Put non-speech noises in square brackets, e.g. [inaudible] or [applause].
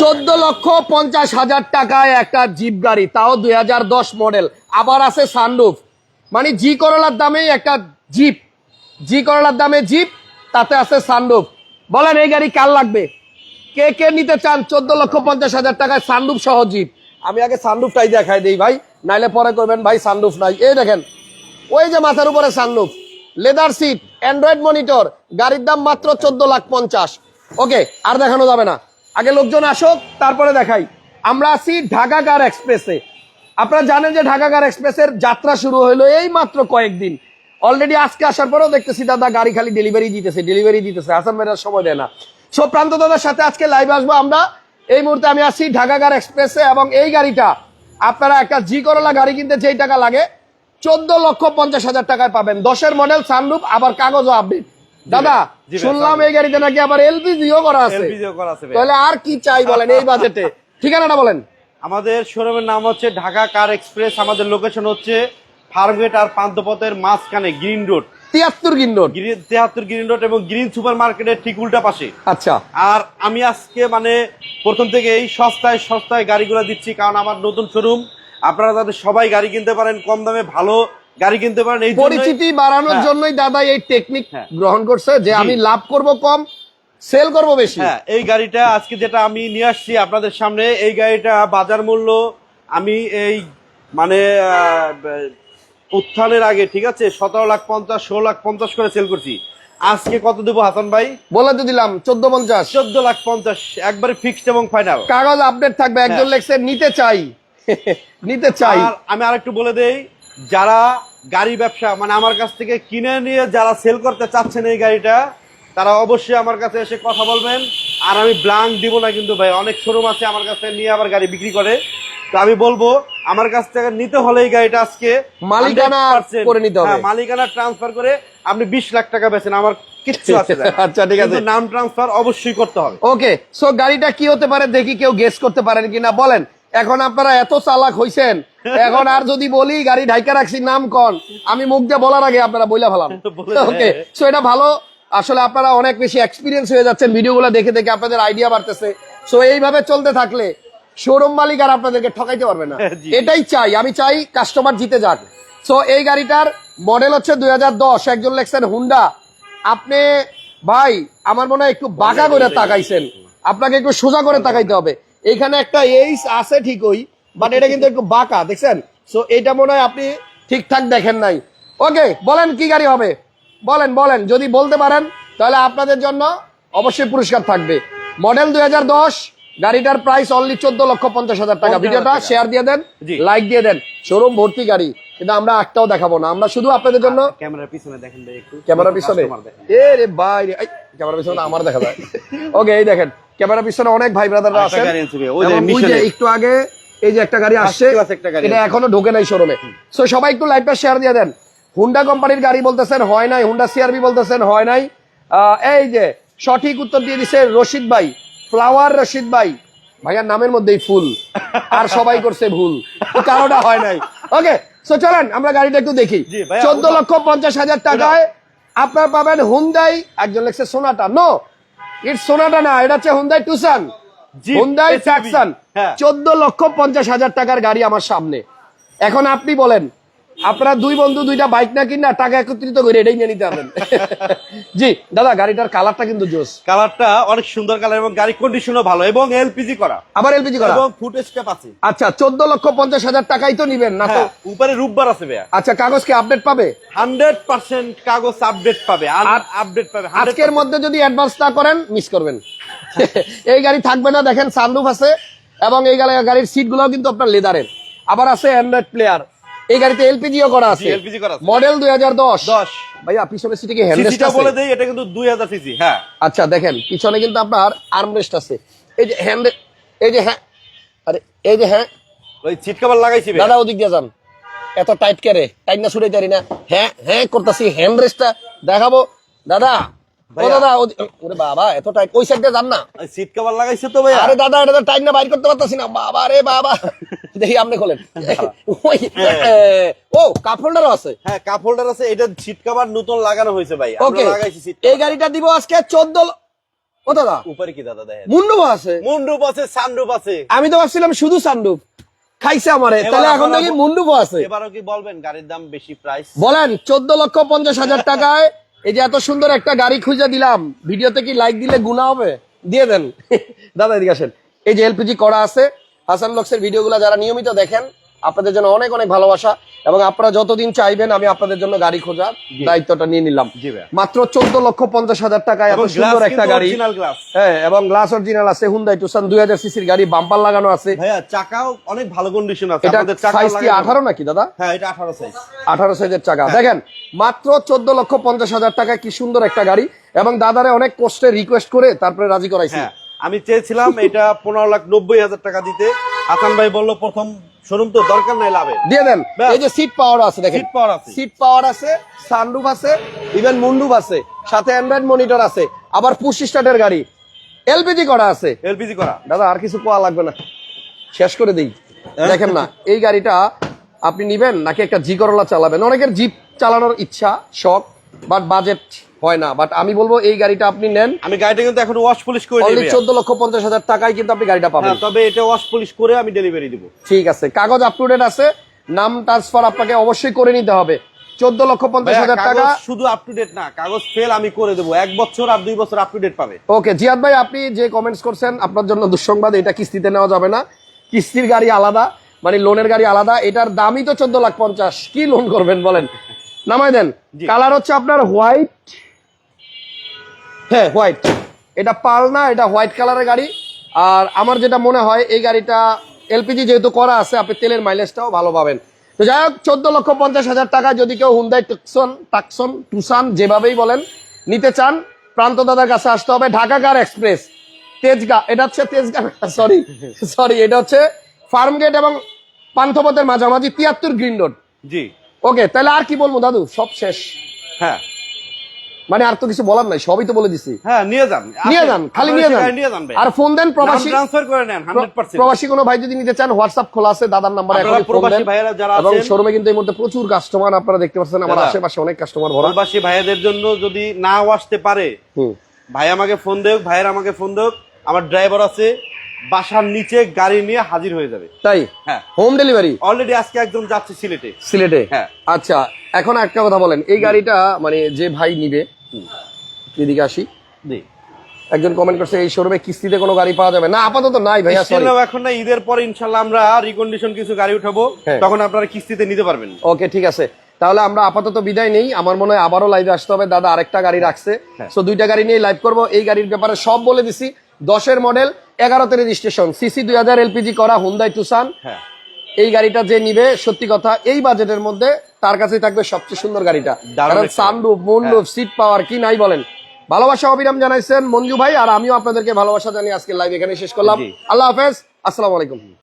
চোদ্দ লক্ষ পঞ্চাশ হাজার টাকায় একটা জিপ গাড়ি, তাও দুই হাজার দশ মডেল। আবার আছে সানরুফ। মানে জি করলার দামেই একটা জিপ। জি করলার দামে জিপ, তাতে আছে সানরুফ। বলেন, এই গাড়ি কার লাগবে? কে কে নিতে চান চোদ্দ লক্ষ পঞ্চাশ হাজার টাকায় সানরুফ সহ জিপ? আমি আগে সানরুফটাই দেখাই দিই ভাই, নাইলে পরে করবেন ভাই, সানরুফ নাই। এই দেখেন, ওই যে মাথার উপরে sunroof. Leather seat, Android monitor, গাড়ির দাম মাত্র চোদ্দ লাখ পঞ্চাশ। ওকে, আর দেখানো যাবে না। আগে লোকজন আসুক, তারপরে দেখাই। আমরা আছি ঢাকা কার এক্সপ্রেসে। আপনারা জানেন যে ঢাকা কার এক্সপ্রেসের যাত্রা শুরু হলো এই মাত্র কয়েকদিন। অলরেডি আজকে আসার পরেও দেখতেছি দাদা গাড়ি খালি ডেলিভারি দিতেছে ডেলিভারি দিতেছে। হাসান ভাইরা সময় দেয় না। সো প্রান্ত দাদার সাথে আজকে লাইভ আসব আমরা। এই মুহূর্তে আমি আছি ঢাকা কার এক্সপ্রেসে এবং এই গাড়িটা আপনারা একটা জি করলা গাড়ি কিনতে যেই টাকা লাগে, চোদ্দ লক্ষ পঞ্চাশ হাজার টাকায় পাবেন। দশের মডেল সানরুফ আবার কাগজও আপডেট দাদা শুনলাম এই গাড়িতে নাকি আবার এলপিজিও করা আছে। এলপিজিও করা আছে তাহলে আর কি চাই বলেন এই বাজেটে? ঠিকানাটা বলেন। আমাদের শোরুমের নাম হচ্ছে ঢাকা কার এক্সপ্রেস আমাদের লোকেশন হচ্ছে ফার্মগেট আর পান্থপথের মাঝখানে গ্রিন রোড। তিয়াত্তর গ্রিন তেহাত্তর গ্রিন রোড এবং গ্রিন সুপার মার্কেটের ঠিক উল্টা পাশে। আচ্ছা। আর আমি আজকে মানে প্রথম থেকে এই সস্তায় সস্তায় গাড়িগুলো দিচ্ছি কারণ আমার নতুন শোরুম। আপনারা যাতে সবাই গাড়ি কিনতে পারেন কম দামে ভালো গাড়ি কিনতে পারেন এই পরিচিতি বাড়ানোর হ্যাঁ। জন্যই দাদা এই টেকনিক হ্যাঁ। গ্রহণ করছে যে আমি লাভ করব কম সেল করব বেশি। হ্যাঁ এই গাড়িটা আজকে যেটা আমি নিয়ে আসছি আপনাদের সামনে এই গাড়িটা বাজার মূল্য আমি এই মানে উত্থানের আগে ঠিক আছে সতেরো লাখ পঞ্চাশ ষোলো লাখ পঞ্চাশ করে সেল করছি। আজকে কত দেবো হাসান ভাই? বলে তো দিলাম চোদ্দ পঞ্চাশ। চোদ্দ লাখ পঞ্চাশ একবারে ফিক্সড এবং ফাইনাল কাগজ আপডেট থাকবে একজন হ্যাঁ। লেখছে নিতে চাই। [laughs] নিতে চাই। আর আমি আরেকটু বলে দেই যারা গাড়ি ব্যবসা মানে আমার কাছ থেকে কিনে নিয়ে যারা সেল করতে চাচ্ছেন এই গাড়িটা তারা অবশ্যই আমার কাছে এসে কথা বলবেন। আর আমি ব্লাঙ্ক দিব না কিন্তু ভাই অনেক শোরুম আছে আমার কাছে নিয়ে আবার গাড়ি বিক্রি করে। তো আমি বলব আমার কাছ থেকে নিতে হলে এই গাড়িটা আজকে মালিকানা করে নিতে হবে। হ্যাঁ, মালিকানা ট্রান্সফার করে আপনি বিশ লাখ টাকা বেছেন আমার কিচ্ছু আছে [laughs] আচ্ছা, ঠিক আছে। নাম ট্রান্সফার অবশ্যই করতে হবে। ওকে সো গাড়িটা কি হতে পারে দেখি কেউ গেস করতে পারেন কিনা বলেন। এখন আপনারা এত চালাক হইছেন এখন আর যদি বলি গাড়ি ঢাইকা রাখছি নাম কন আমি মুখ দিয়ে বলার আগে আপনারা বইলা ফেলাম। [laughs] ওকে সো [laughs] এটা ভালো। আসলে আপনারা অনেক বেশি এক্সপিরিয়েন্স হয়ে যাচ্ছেন ভিডিওগুলো দেখে দেখে আপনাদের আইডিয়া বাড়তেছে। সো এইভাবে চলতে থাকলে শোরুম মালিক আর আপনাদেরকে ঠকাইতে পারবে না। [laughs] এটাই চাই আমি চাই কাস্টমার জিতে যাক। সো এই গাড়িটার মডেল হচ্ছে দুই হাজার দশ একজন লেখছেন হুন্ডা আপনি ভাই আমার মনে হয় একটু বাঁকা করে তাকাইছেন। আপনাকে একটু সোজা করে তাকাইতে হবে। এইখানে একটা এইস আছে ঠিকই বাট এটা কিন্তু একটু বাঁকা দেখছেন? সো এটা মনে হয় আপনি ঠিকঠাক দেখেন নাই। ওকে বলেন কি গাড়ি হবে? বলেন বলেন যদি বলতে পারেন তাহলে আপনাদের জন্য অবশ্যই পুরস্কার থাকবে। মডেল দুই হাজার দশ গাড়িটার প্রাইস অনলি চোদ্দ লক্ষ পঞ্চাশ হাজার টাকা। 50,000 ভিডিওটা শেয়ার দিয়ে দেন। লাইক দিয়ে দেন। শোরুম ভর্তি গাড়ি কিন্তু আমরা একটাও দেখাবো না। আমরা শুধু আপনাদের জন্য ক্যামেরার পিছনে দেখেন ক্যামেরার পিছনে। এ রে ভাই ক্যামেরার পিছনে আমার দেখা যায়। [laughs] ওকে এই দেখেন। ক্যামেরার পিছনে অনেক ভাই ব্রাদাররা আছেন। মিশনে। একটু আগে এই যে একটা গাড়ি আসছে এটা এখনও ঢোকে নাই শোরুমে সো সবাই একটু লাইভটা শেয়ার দিয়ে দেন। হুন্ডা কোম্পানির গাড়ি বলতেছেন হয় নাই। হুন্ডা সিআরবি বলতেছেন হয় নাই। এই যে সঠিক উত্তর দিয়ে দিছে রশিদ ভাই। ফ্লাওয়ার রশিদ ভাই। ভাইয়ার নামের মধ্যেই ফুল। আর সবাই করছে ভুল। কারোটা হয় নাই। ওকে সো চলেন আমরা গাড়িটা একটু দেখি। চোদ্দ লক্ষ পঞ্চাশ হাজার টাকায় আপনার পাবেন হুন্ডাই একজন লেখছে সোনাটা নো ইটস সোনাটা না এটা হচ্ছে হুন্দাই টুসান জি, হুন্দাই SUV হ্যাঁ। চোদ্দ লক্ষ পঞ্চাশ হাজার টাকার গাড়ি আমার সামনে। এখন আপনি বলেন আপনারা দুই বন্ধু দুইটা বাইক না কিনা টাকা একত্রিত করে এটাই নিয়ে নিতে পারবেন। [laughs] জি দাদা গাড়িটার কালারটা কিন্তু জোস। কালারটা অনেক সুন্দর কালার এবং গাড়ি কন্ডিশনও ভালো এবং এলপিজি করা। আবার এলপিজি করা? এবং ফুট স্টেপ আছে। আচ্ছা চোদ্দ লক্ষ পঞ্চাশ হাজার টাকাই তো নিবেন না তো? হ্যাঁ, উপরে রূপবার আছে ভাইয়া। আচ্ছা কাগজ কি আপডেট পাবে? হান্ড্রেড পার্সেন্ট কাগজ আপডেট পাবে আর আপডেট পাবে আজকের মধ্যে যদি অ্যাডভান্স না করেন মিস করবেন। [laughs] এই গাড়ি থাকবে না দেখেন সানরুফ আছে এবং এই গাড়ি- গাড়ির সিটগুলো কিন্তু আপনার লেদারের আবার আছে অ্যান্ড্রয়েড প্লেয়ার এই গাড়িতে এলপিজিও করা আছে। জি, LPG করা আছে। মডেল দুই হাজার দশ। দশ। ভাইয়া পিছনে সিটে কি হ্যান্ডরেস্ট আছে। বলে দেই এটা কিন্তু দুই হাজার সিসি হ্যাঁ। আচ্ছা দেখেন পিছনে কিন্তু আপনার আর্মরেস্ট আছে। এই যে হ্যান্ড এই যে হ্যাঁ আরে এই যে হ্যাঁ। ওই সিট কভার লাগাইছি। দাদা ওদিক দিয়ে যান। এত টাইট করে টাইট না ছুটে জানি না। হ্যাঁ হ্যাঁ করতেছি হ্যান্ড রেস্টটা দেখাবো। দাদা ও দাদা ওরে বাবা এত টাইট ওই সাইডে যান না। সিট কভার লাগাইছে তো ভাইয়া। আরে দাদা এটা টাইট না বাইর করতে পারতাছি না। বাবা রে বাবা। দেখি আপনি খোলেন। ও কাপ হোল্ডারও আছে। হ্যাঁ কাপ হোল্ডার আছে। এটা সিট কভার নতুন লাগানো হয়েছে ভাই। ওকে লাগাইছি এই গাড়িটা দিব আজকে চোদ্দ ও দাদা। উপরে কি দাদা দেখেন? আছে। মুন্ডুপ আছে সানরুপ আছে। আমি তো ভাবছিলাম শুধু সানরুফ খাইছে আমারে। তাহলে এখন দেখি মুন্ডুপ আছে। এবারও কি বলবেন গাড়ির দাম বেশি প্রাইস বলেন চোদ্দ লক্ষ পঞ্চাশ হাজার টাকায় এই যে এত সুন্দর একটা গাড়ি খুঁজে দিলাম, ভিডিওতে কি লাইক দিলে গুণা হবে? দিয়ে দেন। [laughs] দাদা, এদিকে আসেন। এই যে এলপিজি করা আছে হাসান লক্সের ভিডিওগুলো যারা নিয়মিত দেখেন, আপনাদের জন্য অনেক অনেক ভালোবাসা। এবং আপনারা যতদিন চাইবেন আমি আপনাদের জন্য গাড়ি খোঁজার দায়িত্বটা নিয়ে নিলাম। মাত্র চোদ্দ লক্ষ পঞ্চাশ হাজার টাকায় এত সুন্দর একটা গাড়ি। হ্যাঁ এবং গ্লাস অরিজিনাল আছে হুন্দাই টুসান দুই হাজার সিসির গাড়ি বাম্পার লাগানো আছে। চাকাও অনেক ভালো কন্ডিশন আছে। এটা সাইজ কি আঠারো নাকি দাদা? হ্যাঁ এটা 18 সাইজ আঠারো সাইজের টাকা দেখেন মাত্র চোদ্দ লক্ষ পঞ্চাশ হাজার টাকা কি সুন্দর একটা গাড়ি। এবং দাদারে অনেক কষ্টে রিকোয়েস্ট করে তারপরে রাজি করাইছি। হ্যাঁ আমি চেয়েছিলাম এটা পনেরো লাখ নব্বই হাজার টাকা দিতে। হাসান ভাই বলল প্রথম শোরুম তো দরকার নাই লাভে দিয়ে দেন। এই যে সিট পাওয়ার আছে দেখেন। সিট পাওয়ার আছে। সিট পাওয়ার আছে সানরুফ আছে ইভেন মুন্ডুপ আছে সাথে অ্যান্ড্রয়েড মনিটর আছে আবার পুশ স্টার্টের গাড়ি। এলপিজি করা আছে। এলপিজি করা। দাদা আর কিছু পাওয়া লাগবে না। শেষ করে দিই। দেখেন না এই গাড়িটা আপনি নিবেন নাকি একটা জি করলা চালাবেন? অনেকের জিপ চালানোর ইচ্ছা শখ বাট বাজেট হয় না বাট আমি বলব এই গাড়িটা আপনি নেন। আমি গাড়িটা কিন্তু এখন ওয়াশ পলিশ করে দিই চোদ্দ লক্ষ পঞ্চাশ হাজার টাকায় কিন্তু আপনি গাড়িটা পাবেন। হ্যাঁ তবে এটা ওয়াশ পলিশ করে আমি ডেলিভারি দিব। ঠিক আছে কাগজ আপ টু ডেট আছে নাম ট্রান্সফার আপনাকে অবশ্যই করে নিতে হবে। চোদ্দ লক্ষ পঞ্চাশ ভাইয়া, হাজার টাকা শুধু আপ টু ডেট না কাগজ ফেল আমি করে দেবো। এক বছর আর দুই বছর আপ টু ডেট পাবে। ওকে জিয়াদ ভাই আপনি যে কমেন্টস করছেন আপনার জন্য দুঃসংবাদ এটা কিস্তিতে নেওয়া যাবে না। কিস্তির গাড়ি আলাদা মানে লোনের গাড়ি আলাদা এটার দামই তো চোদ্দ লাখ পঞ্চাশ। কি লোন করবেন বলেন? নামাই দেন। কালার হচ্ছে আপনার হোয়াইট হ্যাঁ হোয়াইট এটা পাল না এটা হোয়াইট কালারের গাড়ি। আর আমার যেটা মনে হয় এই গাড়িটা এলপিজি যেহেতু করা আছে আপনি তেলের মাইলেজটাও ভালো পাবেন। তো যাই হোক চোদ্দ লক্ষ পঞ্চাশ হাজার টাকা যদি কেউ হুন্দাই টুকসন টাকসন টুসান যেভাবেই বলেন নিতে চান প্রান্ত দাদার কাছে আসতে হবে ঢাকা কার এক্সপ্রেস তেজগা। এটা হচ্ছে তেজগা সরি সরি এটা হচ্ছে ফার্ম গেট এবং পান্থপথের মাঝামাঝি তিয়াত্তর গ্রিন রোড। জি। ওকে তাহলে আর কি বলব দাদু? সব শেষ। হ্যাঁ। মানে আর তো কিছু বলার নাই সবই তো বলে দিছি। হ্যাঁ নিয়ে যান। নিয়ে যান খালি নিয়ে যান। আর ফোন দেন প্রবাসী ট্রান্সফার করে নেন হান্ড্রেড পার্সেন্ট প্রবাসী কোনো ভাই যদি নিতে চান খোলা আছে দাদার নাম্বার এখন ফোন প্রবাসী দেন। ভাইয়েরা যারা এবং শোরুমে কিন্তু এই মুহূর্তে প্রচুর কাস্টমার আপনারা দেখতে পাচ্ছেন আমার আশেপাশে অনেক কাস্টমার ভরা। প্রবাসী ভাইয়াদের জন্য যদি নাও আসতে পারে ভাই আমাকে ফোন দেওক ভাইয়ের আমাকে ফোন দেওক আমার ড্রাইভার আছে বাসার নিচে গাড়ি নিয়ে হাজির হয়ে যাবে। তাই? হ্যাঁ। হোম ডেলিভারি অলরেডি আজকে একজন যাচ্ছে সিলেটে। সিলেটে? হ্যাঁ। আচ্ছা এখন একটা কথা বলেন এই গাড়িটা মানে যে ভাই নিবে এদিকে আসি। জি। একজন কমেন্ট করছে এই শোরুমে কিস্তিতে কোনো গাড়ি পাওয়া যাবে? না আপাতত নাই Still এখন না ঈদের পরে ইনশাল্লাহ আমরা রিকন্ডিশন কিছু গাড়ি উঠাবো হ্যাঁ। তখন আপনারা কিস্তিতে নিতে পারবেন। ওকে ঠিক আছে। তাহলে আমরা আপাতত বিদায় নেই। আমার মনে হয় আবারও লাইভে আসতে হবে। দাদা আরেকটা গাড়ি রাখছে। হ্যাঁ। সো দুইটা গাড়ি নিয়ে লাইভ করব। এই গাড়ির ব্যাপারে সব বলে দিছি। দশের মডেল এগারোতে রেজিস্ট্রেশন সিসি দুই হাজার এলপিজি করা হুন্দাই হ্যাঁ। এই গাড়িটা যে নিবে সত্যি কথা এই বাজেটের মধ্যে তার কাছেই থাকবে সবচেয়ে সুন্দর গাড়িটা। কারণ সানরুফ মুনরুফ সিট পাওয়ার কি নাই বলেন। ভালোবাসা অবিরাম জানাইছেন মঞ্জু ভাই আর আমিও আপনাদেরকে ভালোবাসা জানিয়ে আজকে লাইভ এখানে শেষ করলাম। আল্লাহ হাফেজ আসসালামু আলাইকুম।